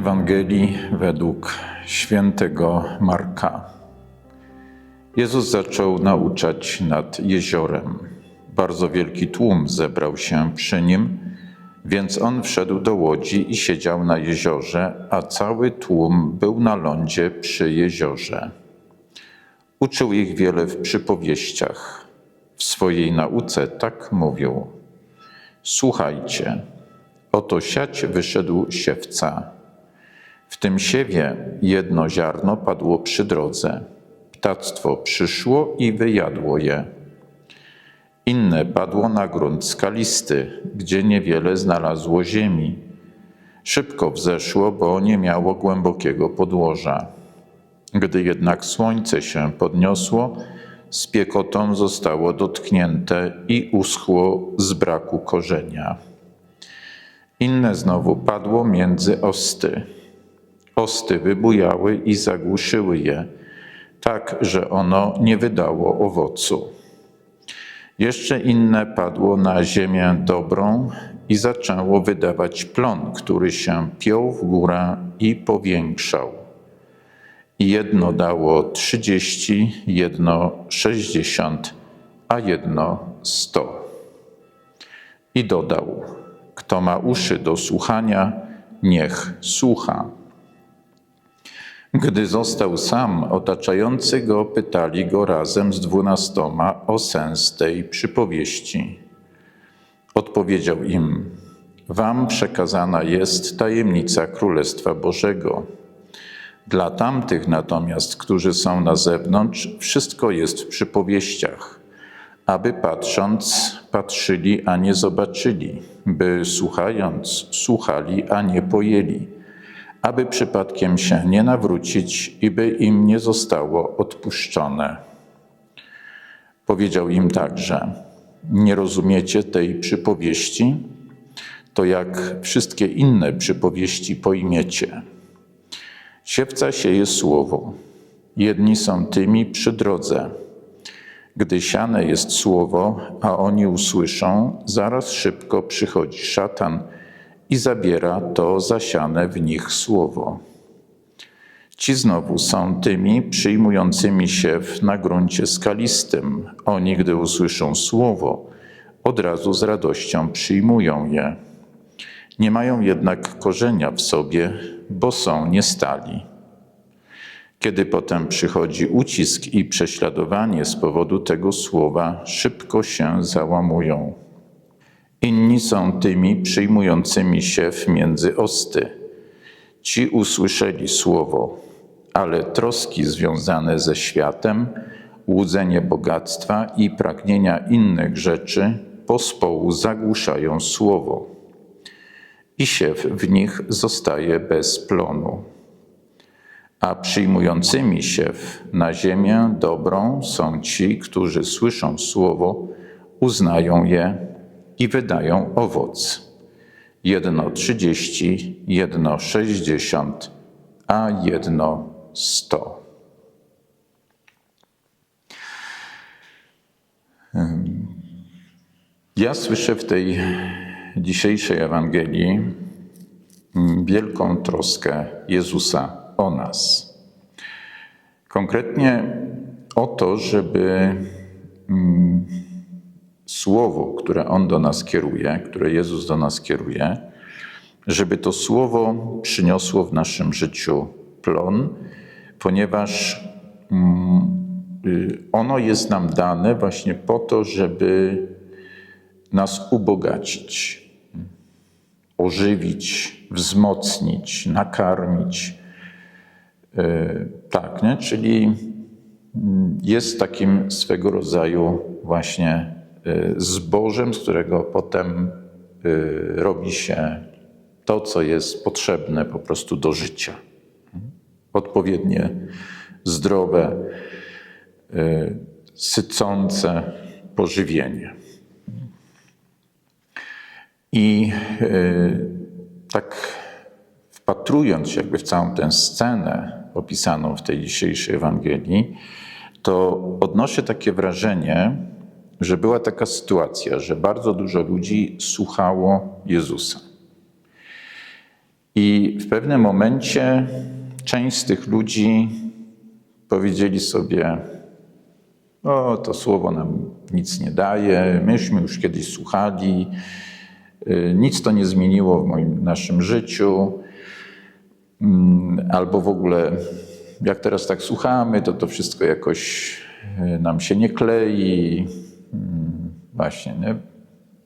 Ewangelii według świętego Marka. Jezus zaczął nauczać nad jeziorem. Bardzo wielki tłum zebrał się przy nim, więc on wszedł do łodzi i siedział na jeziorze, a cały tłum był na lądzie przy jeziorze. Uczył ich wiele w przypowieściach. W swojej nauce tak mówił: Słuchajcie, oto siać wyszedł siewca. W tym siewie jedno ziarno padło przy drodze. Ptactwo przyszło i wyjadło je. Inne padło na grunt skalisty, gdzie niewiele znalazło ziemi. Szybko wzeszło, bo nie miało głębokiego podłoża. Gdy jednak słońce się podniosło, z piekotą zostało dotknięte i uschło z braku korzenia. Inne znowu padło między osty. Osty wybujały i zagłuszyły je, tak że ono nie wydało owocu. Jeszcze inne padło na ziemię dobrą i zaczęło wydawać plon, który się piął w górę i powiększał. I jedno dało trzydzieści, jedno sześćdziesiąt, a jedno sto. I dodał: Kto ma uszy do słuchania, niech słucha. Gdy został sam, otaczający go pytali go razem z dwunastoma o sens tej przypowieści. Odpowiedział im: Wam przekazana jest tajemnica Królestwa Bożego. Dla tamtych natomiast, którzy są na zewnątrz, wszystko jest w przypowieściach, aby patrząc, patrzyli, a nie zobaczyli, by słuchając, słuchali, a nie pojęli aby przypadkiem się nie nawrócić i by im nie zostało odpuszczone. Powiedział im także: Nie rozumiecie tej przypowieści? To jak wszystkie inne przypowieści pojmiecie. Siewca sieje słowo. Jedni są tymi przy drodze. Gdy siane jest słowo, a oni usłyszą, zaraz szybko przychodzi szatan i zabiera to zasiane w nich słowo. Ci znowu są tymi przyjmującymi się na gruncie skalistym. Oni, gdy usłyszą słowo, od razu z radością przyjmują je. Nie mają jednak korzenia w sobie, bo są niestali. Kiedy potem przychodzi ucisk i prześladowanie z powodu tego słowa, szybko się załamują. Inni są tymi przyjmującymi się w między osty. Ci usłyszeli słowo, ale troski związane ze światem, łudzenie bogactwa i pragnienia innych rzeczy pospołu zagłuszają słowo. I siew w nich zostaje bez plonu. A przyjmującymi siew na ziemię dobrą są ci, którzy słyszą słowo, uznają je i wydają owoc. Jedno trzydzieści, jedno sześćdziesiąt, a jedno sto. Ja słyszę w tej dzisiejszej Ewangelii wielką troskę Jezusa o nas. Konkretnie o to, żeby słowo, które On do nas kieruje, które Jezus do nas kieruje, żeby to słowo przyniosło w naszym życiu plon, ponieważ y, ono jest nam dane właśnie po to, żeby nas ubogacić, ożywić, wzmocnić, nakarmić. Y, tak, nie? czyli jest takim swego rodzaju właśnie zbożem, z którego potem y, robi się to, co jest potrzebne po prostu do życia. Odpowiednie, zdrowe, y, sycące pożywienie. I tak wpatrując się jakby w całą tę scenę opisaną w tej dzisiejszej Ewangelii, to odnoszę takie wrażenie, że była taka sytuacja, że bardzo dużo ludzi słuchało Jezusa. I w pewnym momencie część z tych ludzi powiedzieli sobie: O, to słowo nam nic nie daje, myśmy już kiedyś słuchali, y, nic to nie zmieniło w moim naszym życiu, Mm, albo w ogóle jak teraz tak słuchamy, to to wszystko jakoś y, nam się nie klei. Mm, Właśnie, nie?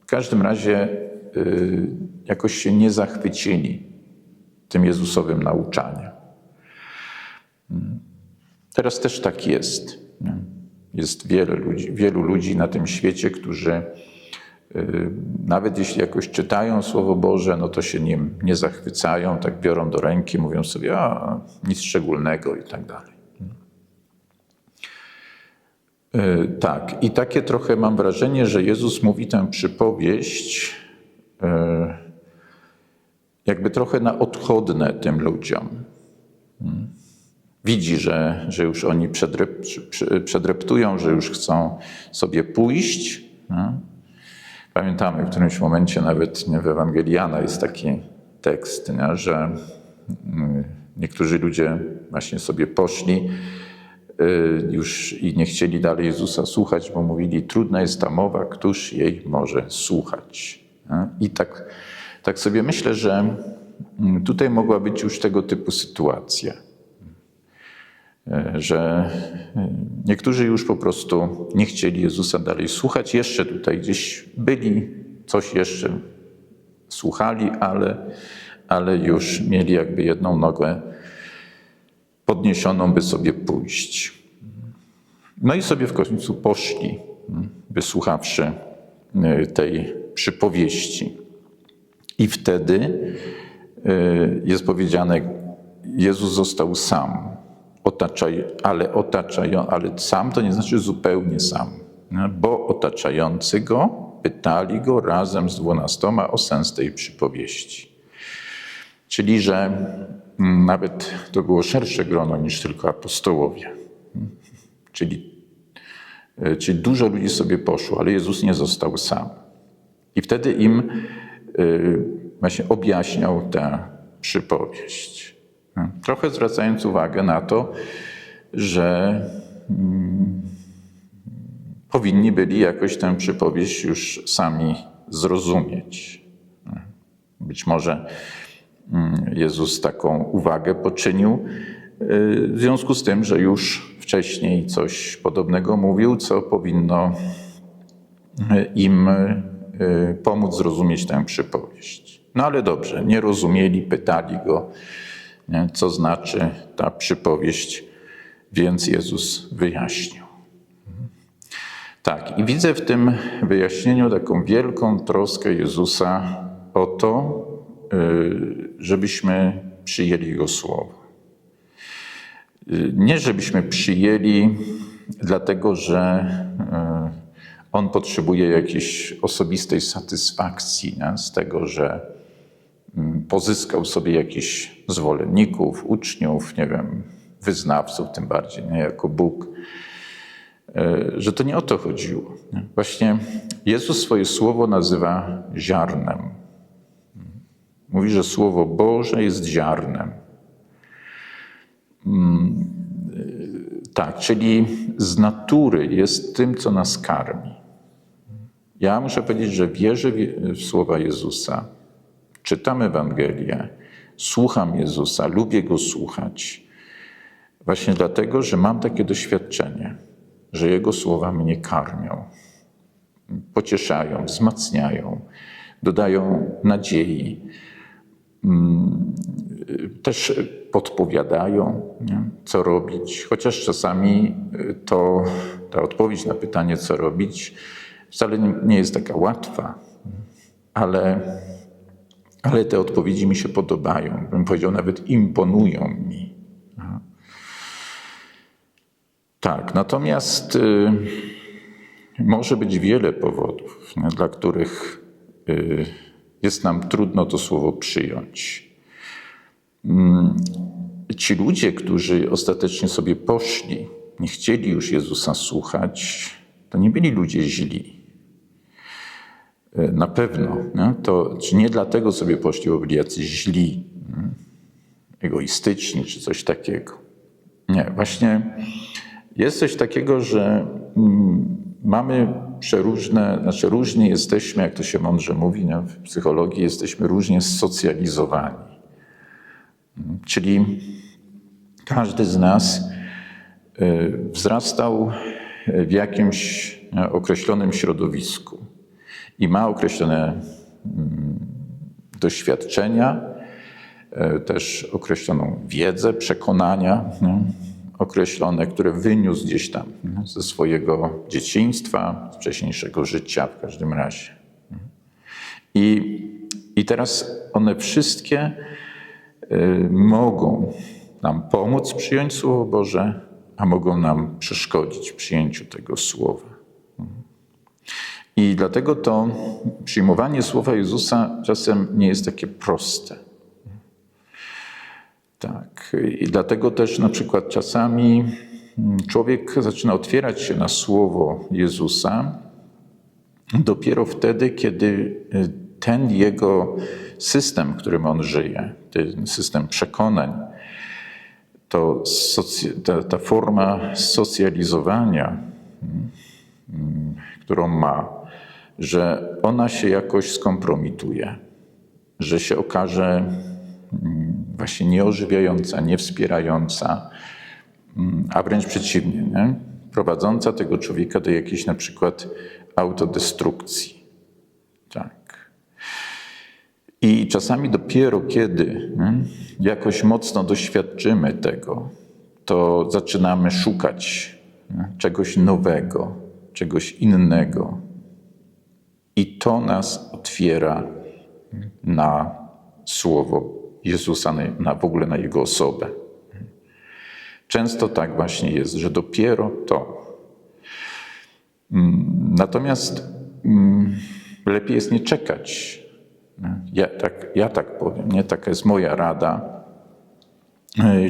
W każdym razie y, jakoś się nie zachwycili tym Jezusowym nauczaniem. Mm. Teraz też tak jest. Jest wiele ludzi, wielu ludzi na tym świecie, którzy y, nawet jeśli jakoś czytają Słowo Boże, no to się nim nie zachwycają, tak biorą do ręki, mówią sobie, a nic szczególnego i tak dalej. Y, Tak, i takie trochę mam wrażenie, że Jezus mówi tę przypowieść y, jakby trochę na odchodne tym ludziom. Mm. Widzi, że, że już oni przedrep, przedreptują, że już chcą sobie pójść. no. Pamiętamy w którymś momencie nawet w Ewangeliana jest taki tekst, nie, że mm, niektórzy ludzie właśnie sobie poszli już i nie chcieli dalej Jezusa słuchać, bo mówili, trudna jest ta mowa, któż jej może słuchać. I tak, tak sobie myślę, że mm, tutaj mogła być już tego typu sytuacja że y, niektórzy już po prostu nie chcieli Jezusa dalej słuchać. Jeszcze tutaj gdzieś byli, coś jeszcze słuchali, ale, ale już mieli jakby jedną nogę podniesioną, by sobie pójść. No i sobie w końcu poszli, wysłuchawszy y, tej przypowieści. I wtedy y, jest powiedziane, Jezus został sam, otaczaj, ale otaczają, ale sam to nie znaczy zupełnie sam, nie? bo otaczający go pytali go razem z dwunastoma o sens tej przypowieści. Czyli, że mm, nawet to było szersze grono niż tylko apostołowie. Czyli, y, czyli dużo ludzi sobie poszło, ale Jezus nie został sam. I wtedy im właśnie objaśniał tę przypowieść. Trochę zwracając uwagę na to, że mm, powinni byli jakoś tę przypowieść już sami zrozumieć. Być może Jezus taką uwagę poczynił y, w związku z tym, że już wcześniej coś podobnego mówił, co powinno y, im y, pomóc zrozumieć tę przypowieść. No ale dobrze, nie rozumieli, pytali go, co znaczy ta przypowieść, więc Jezus wyjaśnił. Tak, i widzę w tym wyjaśnieniu taką wielką troskę Jezusa o to, żebyśmy przyjęli Jego słowo. Y, Nie żebyśmy przyjęli dlatego, że y, On potrzebuje jakiejś osobistej satysfakcji nie? z tego, że pozyskał sobie jakichś zwolenników, uczniów, nie wiem, wyznawców, tym bardziej, nie jako Bóg że to nie o to chodziło. nie? Właśnie Jezus swoje słowo nazywa ziarnem. Mówi, że słowo Boże jest ziarnem. Mm, e, Tak, czyli z natury jest tym, co nas karmi. Ja muszę powiedzieć, że wierzę w- słowa Jezusa. Czytam Ewangelię, słucham Jezusa, lubię Go słuchać. Właśnie dlatego, że mam takie doświadczenie, że Jego słowa mnie karmią, pocieszają, wzmacniają, dodają nadziei, też podpowiadają, nie? co robić. Chociaż czasami y, to ta odpowiedź na pytanie, co robić, wcale nie jest taka łatwa, ale, ale te odpowiedzi mi się podobają. Bym powiedział, nawet imponują mi. Tak, natomiast y, może być wiele powodów, nie, dla których y, jest nam trudno to słowo przyjąć. Mm, Ci ludzie, którzy ostatecznie sobie poszli, nie chcieli już Jezusa słuchać, to nie byli ludzie źli. Y, Na pewno. Nie? To nie dlatego sobie poszli, bo byli jacyś źli, mm, egoistyczni czy coś takiego. Nie, właśnie jest coś takiego, że mm, mamy przeróżne, znaczy różnie jesteśmy, jak to się mądrze mówi nie? w psychologii, jesteśmy różnie socjalizowani. Czyli każdy z nas y, wzrastał w jakimś określonym środowisku i ma określone mm, doświadczenia, e, też określoną wiedzę, przekonania nie? Określone, które wyniósł gdzieś tam ze swojego dzieciństwa, z wcześniejszego życia w każdym razie. I, i teraz one wszystkie e, mogą nam pomóc przyjąć Słowo Boże, a mogą nam przeszkodzić w przyjęciu tego Słowa. I dlatego to przyjmowanie Słowa Jezusa czasem nie jest takie proste. Tak. I dlatego też na przykład czasami człowiek zaczyna otwierać się na Słowo Jezusa dopiero wtedy, kiedy ten jego system, którym on żyje, ten system przekonań, to ta, ta forma socjalizowania, mm, którą ma, że ona się jakoś skompromituje, że się okaże mm, właśnie nieożywiająca, niewspierająca, mm, a wręcz przeciwnie, nie? prowadząca tego człowieka do jakiejś na przykład autodestrukcji. Tak. I czasami dopiero kiedy nie, jakoś mocno doświadczymy tego, to zaczynamy szukać nie, czegoś nowego, czegoś innego. I to nas otwiera na słowo Jezusa, na, w ogóle na Jego osobę. Często tak właśnie jest, że dopiero to. Mm, Natomiast mm, lepiej jest nie czekać. Ja tak, ja tak powiem, nie? taka jest moja rada.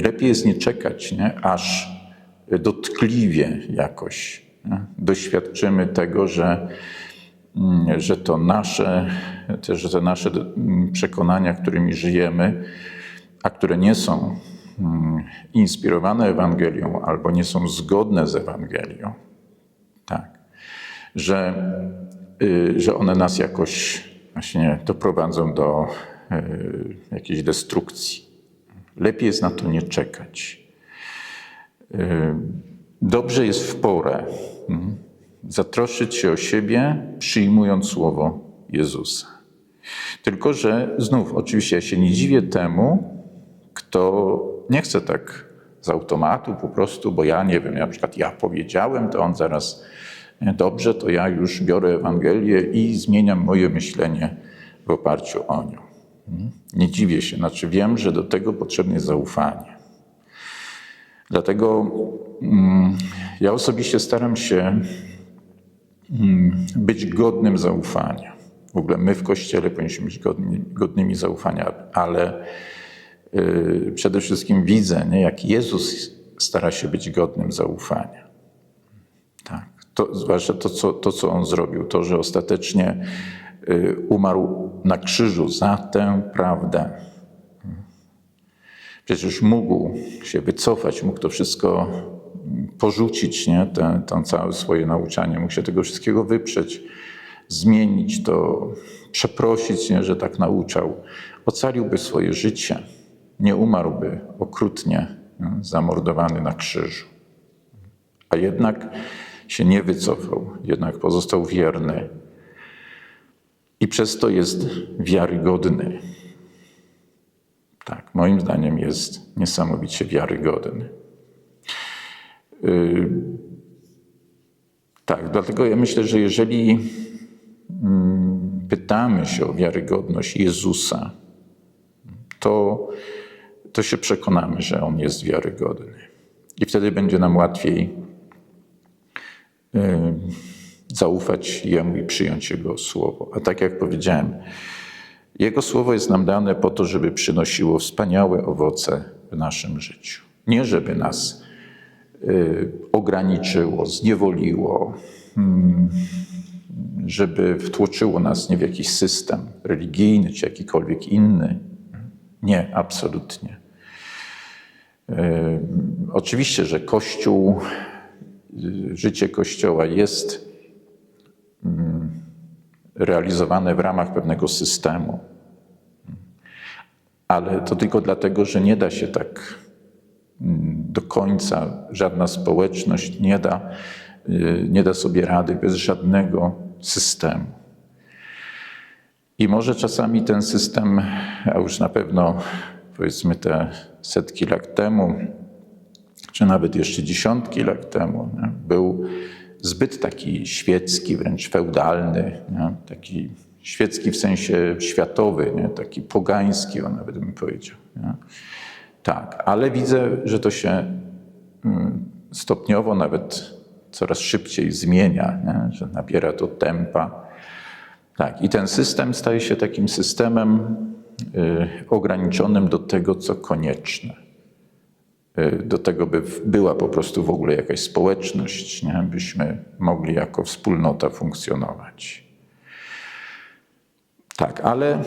Lepiej jest nie czekać, nie? aż dotkliwie jakoś nie? doświadczymy tego, że, że to nasze, też te nasze mm, przekonania, którymi żyjemy, a które nie są mm, inspirowane Ewangelią albo nie są zgodne z Ewangelią, tak, że, y, że one nas jakoś właśnie doprowadzą do y, jakiejś destrukcji. Lepiej jest na to nie czekać. Y, Dobrze jest w porę mm, zatroszczyć się o siebie, przyjmując słowo Jezusa. Tylko, że znów, oczywiście, ja się nie dziwię temu, kto nie chce tak z automatu po prostu, bo ja nie wiem, na przykład ja powiedziałem, to on zaraz nie, dobrze, to ja już biorę Ewangelię i zmieniam moje myślenie w oparciu o nią. Mm. Nie dziwię się, znaczy wiem, że do tego potrzebne jest zaufanie. Dlatego mm, ja osobiście staram się być godnym zaufania. W ogóle my w Kościele powinniśmy być godni, godnymi zaufania, ale y, przede wszystkim widzę, nie, jak Jezus stara się być godnym zaufania. Tak. To, zwłaszcza to co, to, co On zrobił, to, że ostatecznie y, umarł na krzyżu za tę prawdę. Przecież mógł się wycofać, mógł to wszystko porzucić, nie? Te, to całe swoje nauczanie, mógł się tego wszystkiego wyprzeć, zmienić to, przeprosić, nie? że tak nauczał. Ocaliłby swoje życie, nie umarłby okrutnie, nie? zamordowany na krzyżu. A jednak się nie wycofał, jednak pozostał wierny i przez to jest wiarygodny. Tak, moim zdaniem jest niesamowicie wiarygodny. Yy, tak, dlatego ja myślę, że jeżeli mm, pytamy się o wiarygodność Jezusa, to, to się przekonamy, że On jest wiarygodny. I wtedy będzie nam łatwiej yy, zaufać Jemu i przyjąć Jego słowo. A tak jak powiedziałem, jego słowo jest nam dane po to, żeby przynosiło wspaniałe owoce w naszym życiu. Nie żeby nas ograniczyło, zniewoliło, mm, żeby wtłoczyło nas nie w jakiś system religijny czy jakikolwiek inny, Nie, absolutnie. E, Oczywiście, że Kościół, y, życie Kościoła jest mm, realizowane w ramach pewnego systemu. Ale to tylko dlatego, że nie da się tak do końca, żadna społeczność nie da, y, nie da sobie rady bez żadnego systemu. I może czasami ten system, a już na pewno powiedzmy te setki lat temu, czy nawet jeszcze dziesiątki lat temu, nie, był zbyt taki świecki, wręcz feudalny, nie, taki świecki w sensie światowy, nie, taki pogański, on nawet bym powiedział. Nie. Tak, ale widzę, że to się mm, stopniowo, nawet coraz szybciej zmienia, nie, że nabiera to tempa. Tak, i ten system staje się takim systemem y, ograniczonym do tego, co konieczne. Y, do tego, by była po prostu w ogóle jakaś społeczność, nie? byśmy mogli jako wspólnota funkcjonować. Tak, ale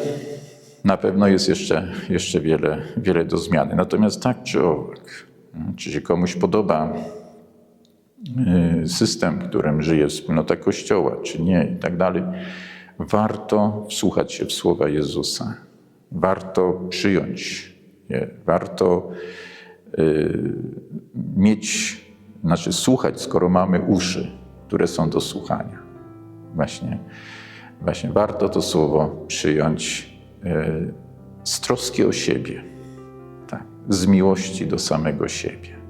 na pewno jest jeszcze, jeszcze wiele, wiele do zmiany. Natomiast tak czy owak, y, czy się komuś podoba y, system, w którym żyje wspólnota Kościoła, czy nie i tak dalej, warto wsłuchać się w słowa Jezusa. Warto przyjąć je. Warto y, mieć, znaczy słuchać, skoro mamy uszy, które są do słuchania. Właśnie, właśnie warto to słowo przyjąć z troski o siebie, tak, z miłości do samego siebie.